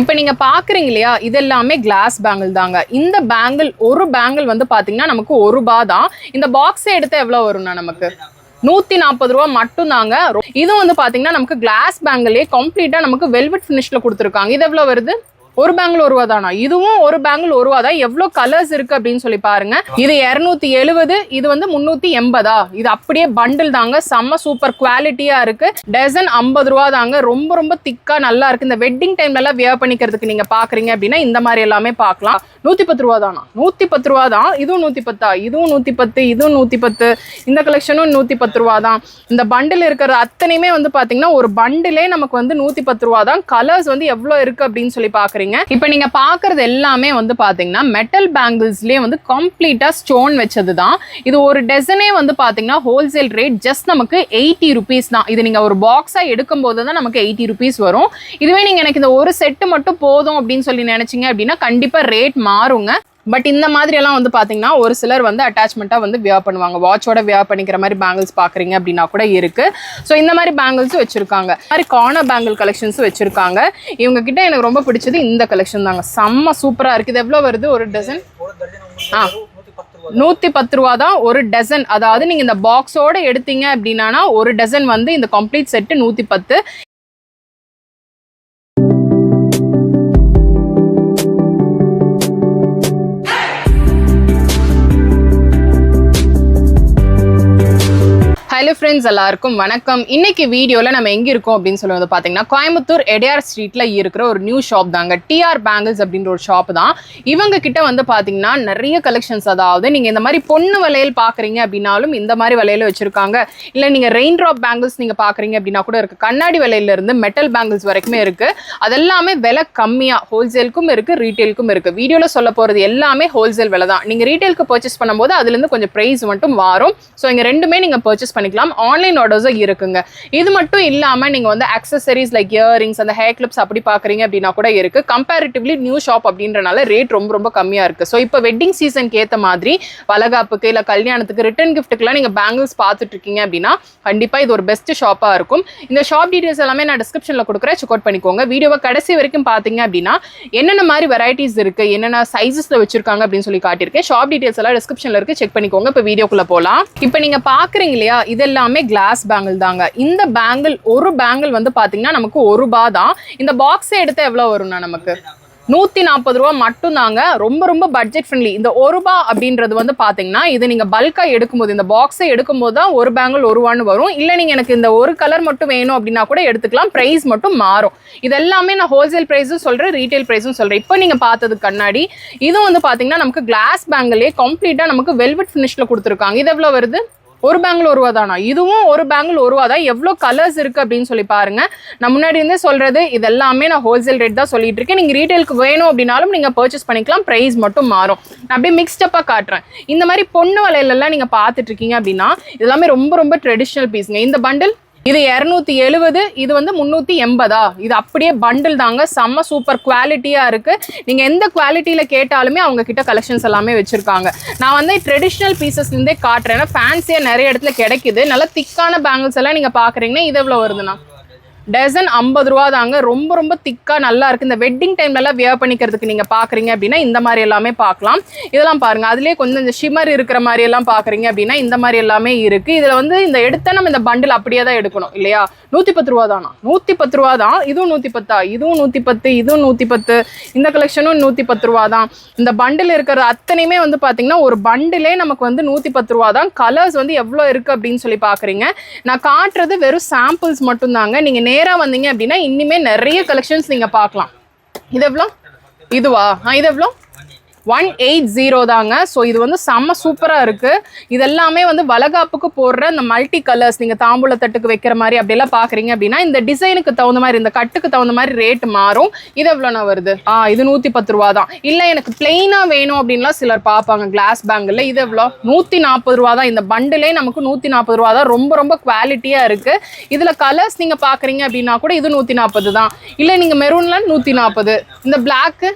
இப்போ நீங்க பாக்குறீங்க இல்லையா இது எல்லாமே கிளாஸ் பேங்கிள் தாங்க. இந்த பேங்கிள் ஒரு பேங்கிள் வந்து பாத்தீங்கன்னா நமக்கு ஒரு ரூபா தான். இந்த பாக்ஸை எடுத்தா எவ்வளோ வரும்னா நமக்கு? நூத்தி நாற்பது ரூபா மட்டும் தாங்க. இது வந்து பாத்தீங்கன்னா நமக்கு கிளாஸ் பேங்கிளே கம்ப்ளீட்டா நமக்கு வெல்வெட் ஃபினிஷில் கொடுத்துருக்காங்க. இது எவ்வளோ வருது? ஒரு பேங்கிள் ஒரு ரூபா தானா இதுவும் ஒரு பேங்கிள் ஒரு ரூபா தான் எவ்வளவு கலர்ஸ் இருக்கு அப்படின்னு சொல்லி பாருங்க. இது இருநூத்தி எழுபது இது வந்து முன்னூத்தி எண்பதா? இது அப்படியே பண்டில் தாங்க. செம்ம சூப்பர் குவாலிட்டியா இருக்கு. டசன் ஐம்பது ரூபா தாங்க. ரொம்ப ரொம்ப திக்கா நல்லா இருக்கு. இந்த வெட்டிங் டைம்ல எல்லாம் வியர் பண்ணிக்கிறதுக்கு நீங்க பாக்குறீங்க அப்படின்னா இந்த மாதிரி எல்லாமே பார்க்கலாம் நூத்தி பத்து ரூபா தானா? நூத்தி பத்து ரூபா தான். இதுவும் நூத்தி பத்தா? இதுவும் நூத்தி பத்து இதுவும் நூத்தி பத்து. இந்த கலெக்ஷனும் நூத்தி பத்து ரூபா தான். இந்த பண்டில் இருக்கிற அத்தனையுமே வந்து பாத்தீங்கன்னா ஒரு பண்டிலே நமக்கு வந்து நூத்தி பத்து ரூபா தான். கலர்ஸ் வந்து எவ்வளவு இருக்கு அப்படின்னு சொல்லி பாக்குறீங்க. இப்போ நீங்க பாக்குறது எல்லாமே வந்து பாத்தீங்கன்னா மெட்டல் பேங்கிள்ஸ்லயே வந்து கம்ப்ளீட்டா ஸ்டோன் வச்சது தான் இது ஒரு டெசனே வந்து பாத்தீங்கன்னா ஹோல்சேல் ரேட் ஜஸ்ட் நமக்கு எயிட்டி ருபீஸ் தான். இது நீங்க ஒரு பாக்ஸா எடுக்கும் போது தான் நமக்கு எயிட்டி ருபீஸ் வரும். இதுவே நீங்க எனக்கு இந்த ஒரு செட்டு மட்டும் போதும் அப்படின்னு சொல்லி நினைச்சீங்க அப்படின்னா கண்டிப்பா ரேட் மாறுங்க. பட் இந்த மாதிரி எல்லாம் வந்து பார்த்தீங்கன்னா ஒரு சிலர் வந்து அட்டாச்மெண்ட்டாக வந்து வியா பண்ணுவாங்க. வாட்சோட வியா பண்ணிக்கிற மாதிரி பேங்கிள்ஸ் பார்க்குறீங்க அப்படின்னா கூட இருக்குது ஸோ இந்த மாதிரி பேங்கிள்ஸும் வச்சுருக்காங்க. இந்த மாதிரி கார்னர் பேங்கிள் கலெக்ஷன்ஸும் வச்சுருக்காங்க. இவங்க கிட்ட எனக்கு ரொம்ப பிடிச்சது இந்த கலெக்ஷன் தாங்க. செம்ம சூப்பராக இருக்குது எவ்வளோ வருது? ஒரு டசன் ஆ. நூற்றி பத்து ரூபா தான் ஒரு டசன் அதாவது நீங்கள் இந்த பாக்ஸோட எடுத்தீங்க அப்படின்னா ஒரு டசன் வந்து இந்த கம்ப்ளீட் செட்டு நூற்றி பத்து. ஃப்ரெண்ட்ஸ் எல்லாருக்கும் வணக்கம். இன்னைக்கு வீடியோவில் நம்ம எங்கே இருக்கோம் அப்படின்னு சொல்லி வந்து பார்த்தீங்கன்னா கோயம்புத்தூர் எடையார் ஸ்ட்ரீட்டில் இருக்கிற ஒரு நியூ ஷாப் தாங்க. டிஆர் பேங்கிள்ஸ் அப்படின்ற ஒரு ஷாப் தான். இவங்க கிட்ட வந்து பார்த்தீங்கன்னா நிறைய கலெக்ஷன்ஸ் அதாவது நீங்கள் இந்த மாதிரி பொண்ணு வளையல் பார்க்குறீங்க அப்படின்னாலும் இந்த மாதிரி வளையல் வச்சுருக்காங்க. இல்லை நீங்கள் ரெயின் ட்ராப் பேங்கிள்ஸ் நீங்கள் பார்க்குறீங்க அப்படின்னா கூட இருக்குது கண்ணாடி வளையல்ல இருந்து மெட்டல் பேங்கிள்ஸ் வரைக்குமே இருக்குது அதெல்லாமே விலை கம்மியாக ஹோல்சேலுக்கும் இருக்குது ரீட்டெயிலுக்கும் இருக்குது வீடியோவில் சொல்ல போகிறது எல்லாமே ஹோல்சேல் விலை தான். நீங்கள் ரீட்டெயிலுக்கு பர்ச்சேஸ் பண்ணும்போது அதுலேருந்து கொஞ்சம் ப்ரைஸ் மட்டும் வரும் ஸோ இங்கே ரெண்டுமே நீங்கள் பர்ச்சேஸ் பண்ணிக்கலாம். ஆன்லைன் ஆர்டர்ஸும் இருக்குங்க. இது மட்டும் இல்லாமல் நீங்கள் வந்து அக்சசரிஸ் லைக் இயரிங்ஸ் அந்த ஹேர் கிளிப்ஸ் அப்படி பார்க்குறீங்க அப்படின்னா கூட இருக்கு. கம்பேரிட்டிவ்லி நியூ ஷாப் அப்படின்றனால ரேட் ரொம்ப ரொம்ப கம்மியாக இருக்கு. ஸோ இப்போ வெட்டிங் சீசனுக்கு ஏற்ற மாதிரி வளகாப்புக்கு இல்லை கல்யாணத்துக்கு ரிட்டர்ன் கிஃப்ட்டுக்குலாம் நீங்கள் பேங்கிள்ஸ் பார்த்துட்டு இருக்கீங்க அப்படின்னா கண்டிப்பாக இது ஒரு பெஸ்ட் ஷாப்பாக இருக்கும். இந்த ஷாப் டீட்டெயில்ஸ் எல்லாமே நான் டிஸ்கிரிப்ஷனில் கொடுக்குறேன். செக் அவுட் பண்ணிக்கோங்க. வீடியோவை கடைசி வரைக்கும் பார்த்தீங்க அப்படின்னா என்னென்ன மாதிரி வெரைட்டிஸ் இருக்குது என்னென்ன சைஸஸில் வச்சுருக்காங்க அப்படின்னு சொல்லி காட்டியிருக்கேன். ஷாப் டீட்டெயில்ஸ் எல்லாம் டிஸ்கிரிப்ஷனில் இருக்கு. செக் பண்ணிக்கோங்க. இப்போ வீடியோக்குள்ளே போகலாம் இப்போ நீங்க பார்க்குறீங்க இல்லையா இதெல்லாம் எல்லாமே கிளாஸ் பேங்கிள் தாங்க. இந்த பேங்கிள் ஒரு பேங்கிள் வந்து பார்த்தீங்கன்னா நமக்கு ஒரு ரூபா தான். இந்த பாக்ஸே எடுத்தா எவ்வளோ வரும்னா நமக்கு? நூற்றி நாற்பது ரூபா மட்டும்தாங்க. ரொம்ப ரொம்ப பட்ஜெட் ஃப்ரெண்ட்லி இந்த ஒரு ரூபா அப்படின்றது வந்து பார்த்தீங்கன்னா இது நீங்கள் பல்காக எடுக்கும்போது இந்த பாக்ஸை எடுக்கும்போது தான் ஒரு பேங்கிள் ஒரு ரூபான்னு வரும். இல்லை நீங்கள் எனக்கு இந்த ஒரு கலர் மட்டும் வேணும் அப்படின்னா கூட எடுத்துக்கலாம். ப்ரைஸ் மட்டும் மாறும். இது எல்லாமே நான் ஹோல்சேல் ப்ரைஸும் சொல்கிறேன் ரீட்டைல் ப்ரைஸும் சொல்கிறேன் இப்போ நீங்கள் பார்த்தது கண்ணாடி இதுவும் வந்து பார்த்தீங்கன்னா நமக்கு கிளாஸ் பேங்கிலே கம்ப்ளீட்டாக நமக்கு வெல்வெட் ஃபினிஷில் கொடுத்துருக்காங்க. இது எவ்வளோ வருது? ஒரு பேங்கிள் ஒரு ரூபா தானா இதுவும் ஒரு பேங்கிள் ஒரு ரூபா தான் எவ்வளோ கலர்ஸ் இருக்குது அப்படின்னு சொல்லி பாருங்க. நான் முன்னாடி இருந்தே சொல்கிறது இதெல்லாமே நான் ஹோல்சேல் ரேட் தான் சொல்லிட்டு இருக்கேன். நீங்கள் ரீட்டைலுக்கு வேணும் அப்படின்னாலும் நீங்கள் பர்ச்சேஸ் பண்ணிக்கலாம். ப்ரைஸ் மட்டும் மாறும். நான் அப்படியே மிக்ஸ்டப்பாக காட்டுறேன். இந்த மாதிரி பொண்ணு வலையிலலாம் நீங்கள் பார்த்துட்ருக்கீங்க பார்த்துட்டு இருக்கீங்க அப்படின்னா இதெல்லாமே ரொம்ப ரொம்ப ட்ரெடிஷ்னல் பீஸுங்க இந்த பண்டில் இது இரநூத்தி எழுபது இது வந்து முந்நூற்றி எண்பதா? இது அப்படியே பண்டில் தாங்க. செம்ம சூப்பர் குவாலிட்டியாக இருக்குது நீங்கள் எந்த குவாலிட்டியில் கேட்டாலுமே அவங்க கிட்ட கலெக்ஷன்ஸ் எல்லாமே வச்சுருக்காங்க. நான் வந்து ட்ரெடிஷ்னல் பீசஸ்லேருந்தே காட்டுறேன். ஏன்னா ஃபேன்சியாக நிறைய இடத்துல கிடைக்குது. நல்ல திக்கான பேங்கிள்ஸ் எல்லாம் நீங்கள் பார்க்குறீங்கன்னா இது எவ்வளோ வருதுண்ணா டசன் ஐம்பது ரூபா தாங்க. ரொம்ப ரொம்ப திக்காக நல்லா இருக்குது இந்த வெட்டிங் டைம்லலாம் வியர் பண்ணிக்கிறதுக்கு நீங்கள் பார்க்குறீங்க அப்படின்னா இந்த மாதிரி எல்லாமே பார்க்கலாம் இதெல்லாம் பாருங்கள் அதுலேயே கொஞ்சம் இந்த ஷிமர் இருக்கிற மாதிரி எல்லாம் பார்க்குறீங்க அப்படின்னா இந்த மாதிரி எல்லாமே இருக்குது இதில் வந்து இந்த எடுத்த நம்ம இந்த பண்டில் அப்படியே தான் எடுக்கணும் இல்லையா? நூற்றி பத்து ரூபா தானா? நூற்றி பத்து ரூபா தான். இதுவும் நூற்றி பத்தா இதுவும் நூற்றி பத்து இதுவும் நூற்றி பத்து இந்த கலெக்ஷனும் நூற்றி பத்து ரூபா தான். இந்த பண்டில் இருக்கிற அத்தனையுமே வந்து பார்த்தீங்கன்னா ஒரு பண்டிலே நமக்கு வந்து நூற்றி பத்து ரூபா தான். கலர்ஸ் வந்து எவ்வளோ இருக்குது அப்படின்னு சொல்லி பார்க்குறீங்க நான் காட்டுறது வெறும் சாம்பிள்ஸ் மட்டும்தாங்க. நீங்கள் நேராக வந்தீங்க அப்படின்னா இன்னுமே நிறைய கலெக்ஷன்ஸ் நீங்கள் பார்க்கலாம். இது எவ்வளோ? இதுவா? ஆ இது எவ்வளோ? ஒன் எயிட் ஜீரோ தாங்க. ஸோ இது வந்து செம்ம சூப்பராக இருக்குது இதெல்லாமே வந்து வளகாப்புக்கு போடுற இந்த மல்டி கலர்ஸ் நீங்கள் தாம்பூல தட்டுக்கு வைக்கிற மாதிரி அப்படிலாம் பார்க்குறீங்க அப்படின்னா இந்த டிசைனுக்கு தகுந்த மாதிரி இந்த கட்டுக்கு தகுந்த மாதிரி ரேட் மாறும். இது எவ்வளோண்ணா வருது? ஆ இது நூற்றி பத்து ரூபா தான். இல்லை எனக்கு பிளெயினாக வேணும் அப்படின்லாம் சிலர் பார்ப்பாங்க கிளாஸ் பேங்கில் இது எவ்வளோ? நூற்றி நாற்பது ரூபா தான். இந்த பண்டிலே நமக்கு நூற்றி நாற்பது ரூபா தான். ரொம்ப ரொம்ப குவாலிட்டியாக இருக்குது இதில் கலர்ஸ் நீங்கள் பார்க்குறீங்க அப்படின்னா கூட இது நூற்றி நாற்பது தான். இல்லை நீங்கள் மெரூனில் நூற்றி நாற்பது. இந்த பிளாக்கு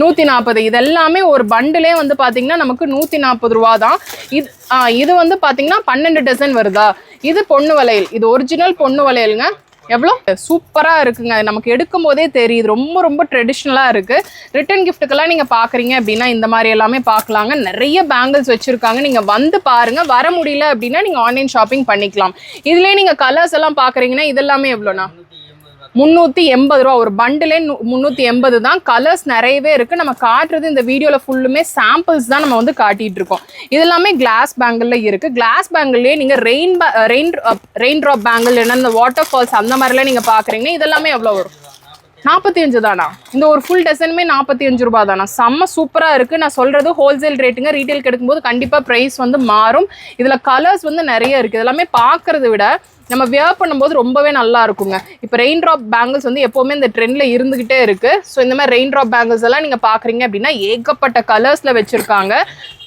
நூற்றி நாற்பது இது எல்லாமே ஒரு பண்டிலே வந்து பார்த்தீங்கன்னா நமக்கு நூற்றி நாற்பது ரூபா தான். இது ஆ இது வந்து பார்த்தீங்கன்னா பன்னெண்டு டசன் வருதா? இது பொண்ணு வளையல். இது ஒரிஜினல் பொண்ணு வளையலுங்க. எவ்வளோ சூப்பராக இருக்குங்க. நமக்கு எடுக்கும் போதே தெரியுது. ரொம்ப ரொம்ப ட்ரெடிஷ்னலாக இருக்குது ரிட்டன் கிஃப்ட்டுக்கெல்லாம் நீங்கள் பார்க்குறீங்க அப்படின்னா இந்த மாதிரி எல்லாமே பார்க்கலாங்க நிறைய பேங்கிள்ஸ் வச்சுருக்காங்க. நீங்கள் வந்து பாருங்கள் வர முடியல அப்படின்னா நீங்கள் ஆன்லைன் ஷாப்பிங் பண்ணிக்கலாம். இதுலேயே நீங்கள் கலர்ஸ் எல்லாம் பார்க்குறீங்கன்னா இதெல்லாமே எவ்வளோண்ணா? முந்நூற்றி எண்பது ரூபா. ஒரு பண்டிலே முந்நூற்றி எண்பது தான். கலர்ஸ் நிறையவே இருக்குது நம்ம காட்டுறது இந்த வீடியோவில் ஃபுல்லுமே சாம்பிள்ஸ் தான் நம்ம வந்து காட்டிகிட்டு இருக்கோம் இது எல்லாமே கிளாஸ் பேங்கிளில் இருக்குது கிளாஸ் பேங்கிள்லேயே நீங்கள் rain rain rain drop bangle என்ன இந்த வாட்டர் ஃபால்ஸ் அந்த மாதிரிலாம் நீங்கள் பார்க்குறீங்கன்னா இதெல்லாமே எவ்வளோ வரும்? நாற்பத்தி அஞ்சு தானா? இந்த ஒரு ஃபுல் டசனுமே நாற்பத்தி அஞ்சு ரூபா தானா? செம்ம சூப்பராக இருக்குது நான் சொல்கிறது ஹோல்சேல் ரேட்டுங்க ரீட்டைல் கிடைக்கும்போது கண்டிப்பாக ப்ரைஸ் வந்து மாறும். இதில் கலர்ஸ் வந்து நிறைய இருக்குது இதெல்லாமே பார்க்குறத விட நம்ம வியர் பண்ணும்போது ரொம்பவே நல்லா இருக்குங்க. இப்போ ரெயின் ட்ராப் பேங்கிள்ஸ் வந்து எப்போவுமே இந்த ட்ரெண்டில் இருந்துக்கிட்டே இருக்குது ஸோ இந்த மாதிரி ரெயின் ட்ராப் பேங்கிள்ஸ் எல்லாம் நீங்கள் பார்க்குறீங்க அப்படின்னா ஏகப்பட்ட கலர்ஸில் வச்சுருக்காங்க.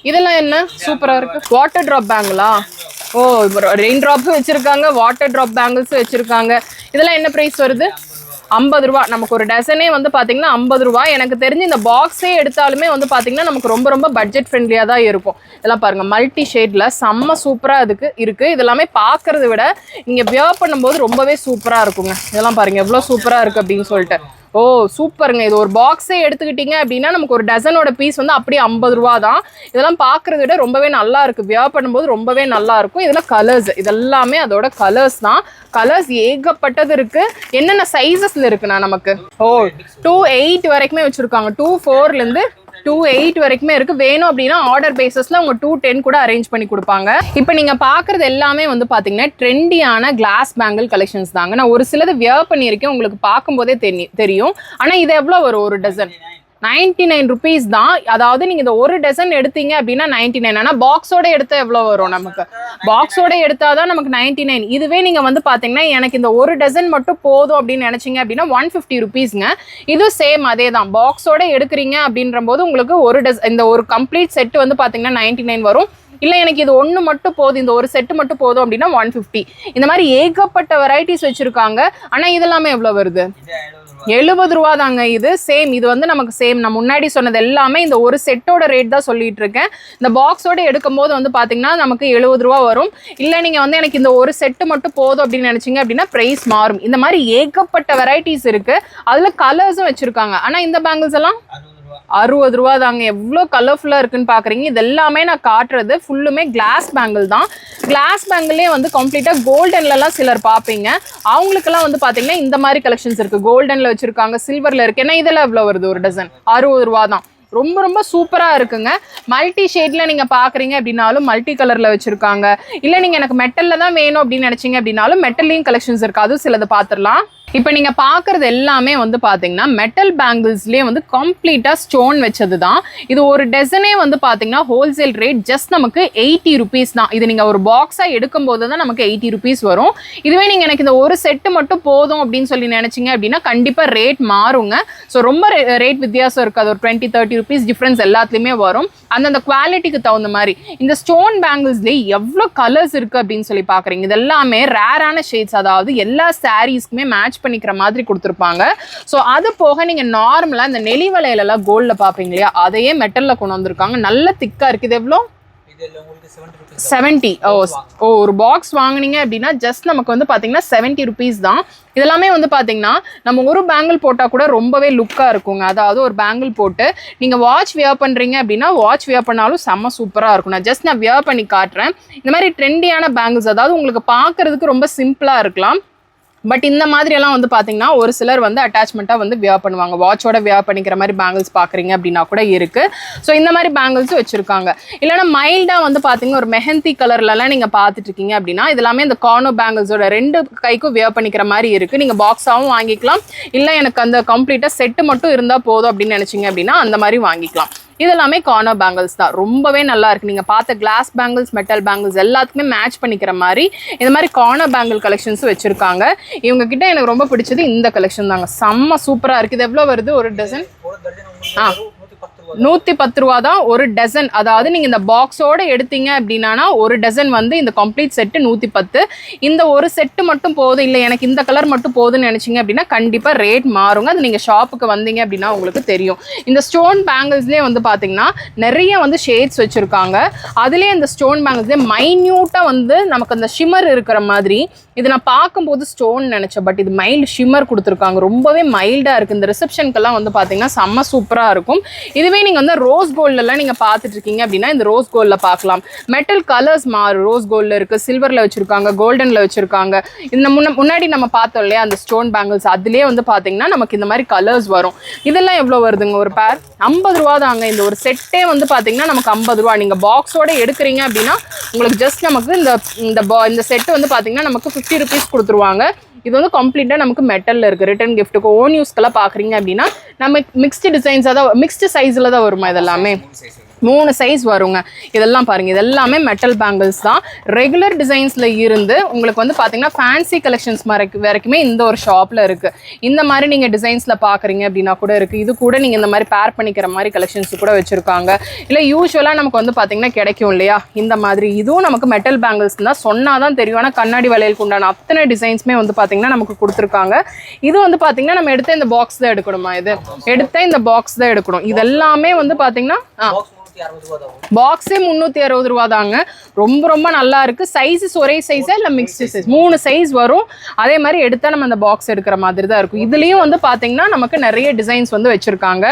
இதெல்லாம் என்ன? சூப்பராக இருக்குது வாட்டர் ட்ராப் பேங்கிளா ஓ ரெயின் ட்ராப்ஸும் வச்சுருக்காங்க வாட்டர் ட்ராப் பேங்கிள்ஸும் வச்சுருக்காங்க. இதெல்லாம் என்ன ப்ரைஸ் வருது? ஐம்பது ரூபா. நமக்கு ஒரு டசனே வந்து பார்த்தீங்கன்னா ஐம்பது ரூபா. எனக்கு தெரிஞ்சு இந்த பாக்ஸே எடுத்தாலுமே வந்து பார்த்தீங்கன்னா நமக்கு ரொம்ப ரொம்ப பட்ஜெட் ஃப்ரெண்ட்லியாக தான் இருக்கும். இதெல்லாம் பாருங்கள் மல்டி ஷேடில் செம்ம சூப்பராக அதுக்கு இருக்குது இதெல்லாமே பார்க்கறத விட நீங்கள் வியர் பண்ணும்போது ரொம்பவே சூப்பராக இருக்குங்க. இதெல்லாம் பாருங்கள் எவ்வளோ சூப்பராக இருக்குது அப்படின்னு சொல்லிட்டு. ஓ சூப்பருங்க. இது ஒரு பாக்ஸே எடுத்துக்கிட்டீங்க அப்படின்னா நமக்கு ஒரு டசனோட பீஸ் வந்து அப்படியே ஐம்பது ரூபா தான். இதெல்லாம் பார்க்குறத விட ரொம்பவே நல்லா இருக்குது வியர் பண்ணும்போது ரொம்பவே நல்லா இருக்கும். இதெல்லாம் கலர்ஸ் இதெல்லாமே அதோட கலர்ஸ் தான். கலர்ஸ் ஏகப்பட்டது இருக்குது என்னென்ன சைஸஸில் இருக்குண்ணா நமக்கு? ஓ டூ எயிட் வரைக்குமே வச்சுருக்காங்க. டூ ஃபோர்லேருந்து டூ எயிட் வரைக்குமே இருக்கு. வேணும் அப்படின்னா ஆர்டர் பேசஸ்ல அவங்க டூ டென் கூட அரேஞ்ச் பண்ணி கொடுப்பாங்க. இப்போ நீங்க பாக்குறது எல்லாமே வந்து பாத்தீங்கன்னா ட்ரெண்டியான கிளாஸ் பேங்கிள் கலெக்ஷன்ஸ் தாங்க. நான் ஒரு சிலது வியர் பண்ணியிருக்கேன். உங்களுக்கு பார்க்கும்போதே தெரி தெரியும். ஆனா இது எவ்வளோ வரும்? ஒரு டசன் நைன்டி நைன் ருபீஸ் தான். அதாவது நீங்கள் இந்த ஒரு டசன் எடுத்தீங்க அப்படின்னா நைன்டி நைன். ஆனால் பாக்ஸோட எடுத்தா எவ்வளோ வரும் நமக்கு? பாக்ஸோட எடுத்தால் தான் நமக்கு நைன்டி நைன். இதுவே நீங்கள் வந்து பார்த்தீங்கன்னா எனக்கு இந்த ஒரு டசன் மட்டும் போதும் அப்படின்னு நினச்சிங்க அப்படின்னா ஒன் ஃபிஃப்டி ருபீஸ்ங்க இதுவும் சேம் அதே தான் பாக்ஸோட எடுக்கிறீங்க அப்படின்ற போது உங்களுக்கு ஒரு டஸ் இந்த ஒரு கம்ப்ளீட் செட் வந்து பார்த்தீங்கன்னா நைன்டி நைன் வரும். இல்லை எனக்கு இது ஒன்று மட்டும் போதும் இந்த ஒரு செட்டு மட்டும் போதும் அப்படின்னா ஒன் ஃபிஃப்டி இந்த மாதிரி ஏகப்பட்ட வெரைட்டிஸ் வச்சுருக்காங்க. ஆனால் இதெல்லாமே எவ்வளோ வருது? எழுபது ரூபா தாங்க இது. சேம் இது வந்து நமக்கு சேம் நான் முன்னாடி சொன்னது எல்லாமே இந்த ஒரு செட்டோட ரேட் தான் சொல்லிட்டு இருக்கேன். இந்த பாக்ஸோட எடுக்கும் போது வந்து பார்த்தீங்கன்னா நமக்கு எழுபது ரூபா வரும். இல்லை நீங்கள் வந்து எனக்கு இந்த ஒரு செட்டு மட்டும் போதும் அப்படின்னு நினச்சிங்க அப்படின்னா ப்ரைஸ் மாறும். இந்த மாதிரி ஏகப்பட்ட வெரைட்டிஸ் இருக்குது அதில் கலர்ஸும் வச்சுருக்காங்க. ஆனால் இந்த பேங்கிள்ஸ் எல்லாம்? அறுபது ரூபா தாங்க. எவ்வளோ கலர்ஃபுல்லாக இருக்குன்னு பார்க்குறீங்க இது எல்லாமே நான் காட்டுறது ஃபுல்லுமே கிளாஸ் பேங்கிள் தான். கிளாஸ் பேங்கிளே வந்து கம்ப்ளீட்டாக கோல்டன்லலாம் சிலர் பார்ப்பீங்க அவங்களுக்கெல்லாம் வந்து பார்த்தீங்கன்னா இந்த மாதிரி கலெக்ஷன்ஸ் இருக்குது கோல்டனில் வச்சுருக்காங்க சில்வரில் இருக்குது ஏன்னா இதெல்லாம் எவ்வளோ வருது? ஒரு டசன் அறுபது ரூபா தான். ரொம்ப ரொம்ப சூப்பராக இருக்குங்க. மல்டி ஷேடில் நீங்கள் பார்க்குறீங்க அப்படின்னாலும் மல்டி கலரில் வச்சுருக்காங்க. இல்லை நீங்கள் எனக்கு மெட்டலில் தான் வேணும் அப்படின்னு நினச்சிங்க அப்படின்னாலும் மெட்டல்லையும் கலெக்ஷன்ஸ் இருக்குது அதுவும் சிலது பார்த்துடலாம் இப்போ நீங்கள் பார்க்குறது எல்லாமே வந்து பார்த்தீங்கன்னா மெட்டல் பேங்கிள்ஸ்லேயே வந்து கம்ப்ளீட்டாக ஸ்டோன் வச்சது தான் இது ஒரு டசனே வந்து பார்த்தீங்கன்னா ஹோல்சேல் ரேட் ஜஸ்ட் நமக்கு எயிட்டி ருபீஸ் தான். இது நீங்கள் ஒரு பாக்ஸாக எடுக்கும்போது தான் நமக்கு எயிட்டி ருபீஸ் வரும். இதுவே நீங்கள் எனக்கு இந்த ஒரு செட்டு மட்டும் போதும் அப்படின்னு சொல்லி நினச்சிங்க அப்படின்னா கண்டிப்பாக ரேட் மாறுங்க. ஸோ ரொம்ப ரேட் வித்தியாசம் இருக்காது. ஒரு டுவெண்ட்டி தேர்ட்டி ருபீஸ் டிஃப்ரென்ஸ் எல்லாத்துலேயுமே வரும். அந்தந்த குவாலிட்டிக்கு தகுந்த மாதிரி. இந்த ஸ்டோன் பேங்கிள்ஸ்லேயே எவ்வளோ கலர்ஸ் இருக்குது அப்படின்னு சொல்லி பார்க்குறீங்க இது எல்லாமே ரேரான ஷேட்ஸ் அதாவது எல்லா சாரீஸ்க்குமே மேட்ச் பண்ணிக்கிற மாதிரி கொடுத்துருப்பாங்க. ஸோ அது போக நீங்கள் நார்மலாக இந்த நெலி வளையலெல்லாம் கோல்டில் பார்ப்பீங்க இல்லையா? அதையே மெட்டலில் கொண்டு வந்திருக்காங்க. நல்ல திக்காக இருக்குது எவ்வளோ? செவன்ட்டி ஓ ஓ ஒரு பாக்ஸ் வாங்குனீங்க அப்படின்னா ஜஸ்ட் நமக்கு வந்து பார்த்தீங்கன்னா செவன்ட்டி ருபீஸ் தான். இதெல்லாமே வந்து பார்த்தீங்கன்னா நம்ம ஒரு பேங்கிள் போட்டால் கூட ரொம்பவே லுக்காக இருக்குங்க. அதாவது ஒரு பேங்கிள் போட்டு நீங்கள் வாட்ச் வியர் பண்ணுறீங்க அப்படின்னா வாட்ச் வியர் பண்ணாலும் செம்ம சூப்பராக இருக்கும். நான் ஜஸ்ட் நான் வியர் பண்ணி காட்டுறேன். இந்த மாதிரி ட்ரெண்டியான பேங்கிள்ஸ் அதாவது உங்களுக்கு பார்க்கறதுக்கு ரொம்ப சிம்பிளாக இருக்கலாம். பட் இந்த மாதிரி எல்லாம் வந்து பார்த்தீங்கன்னா ஒரு சிலர் வந்து அட்டாச்மெண்ட்டாக வந்து வியர் பண்ணுவாங்க. வாட்சோட வியர் பண்ணிக்கிற மாதிரி பேங்கிள்ஸ் பார்க்குறீங்க அப்படின்னா கூட இருக்கு. ஸோ இந்த மாதிரி பேங்கிள்ஸும் வச்சிருக்காங்க. இல்லைன்னா மைல்டாக வந்து பார்த்தீங்கன்னா ஒரு மெஹந்தி கலர்லலாம் நீங்கள் பார்த்துட்டு இருக்கீங்க அப்படின்னா இதெல்லாமே இந்த கார்னோ பேங்கிள்ஸோட ரெண்டு கைக்கும் வியர் பண்ணிக்கிற மாதிரி இருக்கு. நீங்கள் பாக்ஸாகவும் வாங்கிக்கலாம். இல்லை எனக்கு அந்த கம்ப்ளீட்டாக செட்டு மட்டும் இருந்தால் போதும் அப்படின்னு நினச்சிங்க அப்படின்னா அந்த மாதிரி வாங்கிக்கலாம். இது எல்லாமே கார்னர் பேங்கிள்ஸ் தான். ரொம்பவே நல்லா இருக்கு. நீங்க பார்த்த கிளாஸ் பேங்கிள்ஸ் மெட்டல் பேங்கிள்ஸ் எல்லாத்துக்குமே மேட்ச் பண்ணிக்கிற மாதிரி இந்த மாதிரி கார்னர் பேங்கிள் கலெக்ஷன்ஸ் வச்சிருக்காங்க. இவங்க கிட்ட எனக்கு ரொம்ப பிடிச்சது இந்த கலெக்ஷன் தாங்க. செம்ம சூப்பரா இருக்கு. இது எவ்வளவு வருது? ஒரு டசன் ஆ. நூற்றி பத்து ரூபா தான் ஒரு டசன் அதாவது நீங்கள் இந்த பாக்ஸோட எடுத்தீங்க அப்படின்னா ஒரு டசன் வந்து இந்த கம்ப்ளீட் செட்டு நூற்றி பத்து. இந்த ஒரு செட்டு மட்டும் போதும். இல்லை எனக்கு இந்த கலர் மட்டும் போதும்னு நினச்சிங்க அப்படின்னா கண்டிப்பாக ரேட் மாறுங்க. அது நீங்கள் ஷாப்புக்கு வந்தீங்க அப்படின்னா உங்களுக்கு தெரியும். இந்த ஸ்டோன் பேங்கிள்ஸ்லேயே வந்து பார்த்தீங்கன்னா நிறைய வந்து ஷேட்ஸ் வச்சுருக்காங்க. அதுலேயே இந்த ஸ்டோன் பேங்கிள்ஸ்லேயே மைன்யூட்டாக வந்து நமக்கு அந்த ஷிமர் இருக்கிற மாதிரி. இது நான் பார்க்கும்போது ஸ்டோன் நினச்சேன். பட் இது மைல்டு ஷிமர் கொடுத்துருக்காங்க. ரொம்பவே மைல்டாக இருக்குது இந்த ரிசப்ஷனுக்கெல்லாம் வந்து பார்த்தீங்கன்னா செம்ம சூப்பராக இருக்கும். இதுவே நீங்கள் வந்து ரோஸ் கோல்டெல்லாம் நீங்கள் பார்த்துட்டு இருக்கீங்க அப்படின்னா இந்த ரோஸ் கோல்டில் பார்க்கலாம். மெட்டல் கலர்ஸ் மாறும் ரோஸ் கோல்டில் இருக்குது சில்வரில் வச்சுருக்காங்க கோல்டனில் வச்சுருக்காங்க. இந்த முன்ன முன்னாடி நம்ம பார்த்தோம் இல்லையா அந்த ஸ்டோன் பேங்கிள்ஸ் அதுலேயே வந்து பார்த்தீங்கன்னா நமக்கு இந்த மாதிரி கலர்ஸ் வரும். இதெல்லாம் எவ்வளோ வருதுங்க ஒரு பேர் ஐம்பது ரூபா தாங்க. இந்த ஒரு செட்டே வந்து பார்த்தீங்கன்னா நமக்கு ஐம்பது ரூபா. நீங்கள் பாக்ஸோட எடுக்கிறீங்க அப்படின்னா உங்களுக்கு ஜஸ்ட் நமக்கு இந்த இந்த பா இந்த செட்டு வந்து பார்த்தீங்கன்னா நமக்கு ஃபிஃப்டி ருபீஸ் கொடுத்துருவாங்க. இது வந்து கம்ப்ளீட்டாக நமக்கு மெட்டலில் இருக்குது ரிட்டன் கிஃப்ட்டுக்கு ஓன் யூஸ்க்கெல்லாம் பார்க்குறீங்க அப்படின்னா நம்ம மிக்ஸ்டு டிசைன்ஸாக தான் மிக்ஸ்டு சைஸில் தான் வருமா இதெல்லாமே? மூணு சைஸ் வருங்க. இதெல்லாம் பாருங்கள் இதெல்லாமே மெட்டல் பேங்கிள்ஸ் தான். ரெகுலர் டிசைன்ஸில் இருந்து உங்களுக்கு வந்து பார்த்தீங்கன்னா ஃபேன்சி கலெக்ஷன்ஸ் வரைக்கும் வரைக்குமே இந்த ஒரு ஷாப்பில் இருக்குது இந்த மாதிரி நீங்கள் டிசைன்ஸில் பார்க்குறீங்க அப்படின்னா கூட இருக்குது இது கூட நீங்கள் இந்த மாதிரி பேர் பண்ணிக்கிற மாதிரி கலெக்ஷன்ஸ் கூட வச்சுருக்காங்க. இல்லை யூஸ்வலாக நமக்கு வந்து பார்த்தீங்கன்னா கிடைக்கும் இல்லையா? இந்த மாதிரி. இதுவும் நமக்கு மெட்டல் பேங்கிள்ஸ் தான். சொன்னால் தான் தெரியும். ஆனால் கண்ணாடி வளையலுக்கு உண்டான அத்தனை டிசைன்ஸுமே வந்து பார்த்தீங்கன்னா நமக்கு கொடுத்துருக்காங்க. இது வந்து பார்த்தீங்கன்னா நம்ம எடுத்த இந்த பாக்ஸ் தான் எடுக்கணுமா இது? எடுத்த இந்த பாக்ஸ் தான் எடுக்கணும். இதெல்லாமே வந்து பார்த்தீங்கன்னா ஆ. பாக்ஸ் முந்நூற்றி அறுபது ரூபா தாங்க. ரொம்ப ரொம்ப நல்லா இருக்கு. சைஸஸ் ஒரே சைஸா இல்லை மிக்ஸ்டு சைஸ் மூணு சைஸ் வரும். அதே மாதிரி எடுத்தா நம்ம அந்த பாக்ஸ் எடுக்கிற மாதிரி தான் இருக்கும். இதுலயும் வந்து பாத்தீங்கன்னா நமக்கு நிறைய டிசைன்ஸ் வந்து வச்சிருக்காங்க.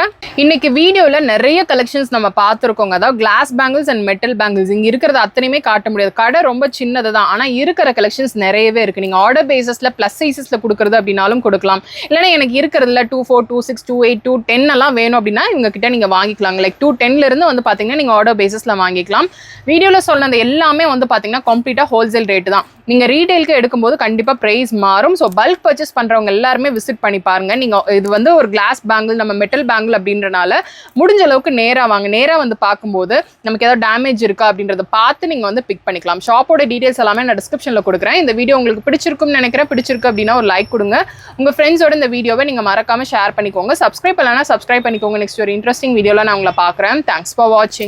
இன்னைக்கு வீடியோல நிறைய கலெக்ஷன்ஸ் நம்ம பார்த்துருக்கோங்க. அதாவது glass bangles and metal bangles இங்க இருக்கிறது அத்தனையுமே காட்ட முடியாது. கடை ரொம்ப சின்னது தான். ஆனா இருக்கிற கலெக்ஷன்ஸ் நிறையவே இருக்கு. நீங்க ஆர்டர் பேசிஸ்ல பிளஸ் சைஸஸ்ல கொடுக்கறது அப்படின்னாலும் கொடுக்கலாம். இல்லைன்னா எனக்கு இருக்கிறதுல two four two six two eight two ten எல்லாம் வேணும் அப்படின்னா இவங்க கிட்ட நீங்க வாங்கிக்கலாங்க. லைக் டூ டென்ல இருந்து வந்து பார்த்தீங்கன்னா நீங்க ஆர்டர் பேசிஸ்ல வாங்கிக்கலாம். வீடியோவில் சொன்னது எல்லாமே வந்து பாத்தீங்கன்னா கம்ப்ளீட்டா ஹோல்சேல் ரேட்டு தான். நீங்க ரீட்டைலுக்கு எடுக்கும்போது கண்டிப்பா பிரைஸ் மாறும். ஸோ பல்க் பர்ச்சேஸ் பண்றவங்க எல்லாருமே விசிட் பண்ணி பாருங்க. நீங்க இது வந்து ஒரு கிளாஸ் பேங்கிள் நம்ம மெட்டல் பேங்கிள் அப்படின்றனால முடிஞ்ச அளவுக்கு நேரா வாங்க. நேரா வந்து பார்க்கும்போது நமக்கு ஏதாவது டேமேஜ் இருக்கா அப்படின்றத பார்த்து நீங்க வந்து பிக் பண்ணிக்கலாம். ஷாப்போட டீட்டெயில்ஸ் எல்லாமே நான் டிஸ்கிரிப்ஷனில் கொடுக்குறேன். இந்த வீடியோ உங்களுக்கு பிடிச்சிருக்கும்னு நினைக்கிறேன். பிடிச்சிருக்கு அப்படின்னா ஒரு லைக் கொடுங்க. உங்க ஃப்ரெண்ட்ஸோட இந்த வீடியோவை நீங்க மறக்காம ஷேர் பண்ணிக்கோங்க. சப்ஸ்கிரைப் இல்லைனா சப்ஸ்கிரைப் பண்ணிக்கோங்க. நெக்ஸ்ட் ஒரு இன்ட்ரெஸ்டிங் வீடியோவில் நான் உங்களை பார்க்குறேன். Thanks for watching.